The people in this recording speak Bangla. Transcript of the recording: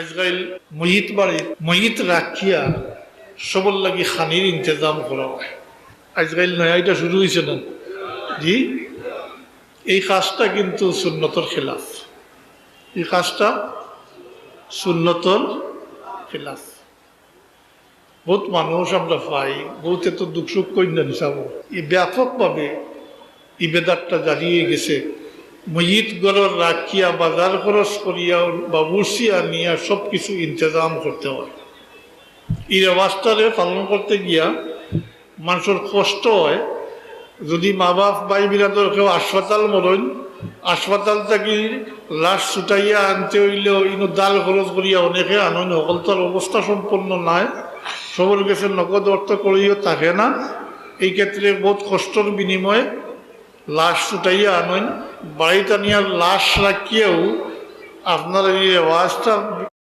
আজকাল মহিত বাড়ি মহিত রাখিয়া সবর লাগি খানির ইন্তজাম করা হয়। নয়া এটা শুরু হয়েছে না? জি? এই কাজটা কিন্তু সুন্নতর খেলাফ। এই কাজটা সুন্নতর খেলাফ। বহুত মানুষ আমরা পাই, বহুত তো দুঃখ সুখ করি না নিসাব এই ব্যাপকভাবে এই বেদারটা জ্বালিয়ে গেছে। মহিত গড়র রাখিয়া বাজার খরচ করিয়া বাবুসিয়া নিয়া সব কিছু ইন্তজাম করতে হয়। এই রেওয়াজটারে পালন করতে গিয়া মানুষের কষ্ট হয়। যদি মা বাপ বাই বিরাদর কেউ হাসপাতাল মরণ হাসপাতাল থাকি লাশ ছুটাইয়া আনতে হইলেও ইনো দাল খরচ করিয়া অনেকে আনন্দ সকল তার অবস্থা সম্পন্ন নাই। সবর কাছে নগদ অর্থ করিও থাকে না। এই ক্ষেত্রে বহুত কষ্টর বিনিময়ে লাশ উঠাইয়া আনেন বাড়িতে নিয়ে লাশ রাখিয়েও আপনার এই আওয়াজটা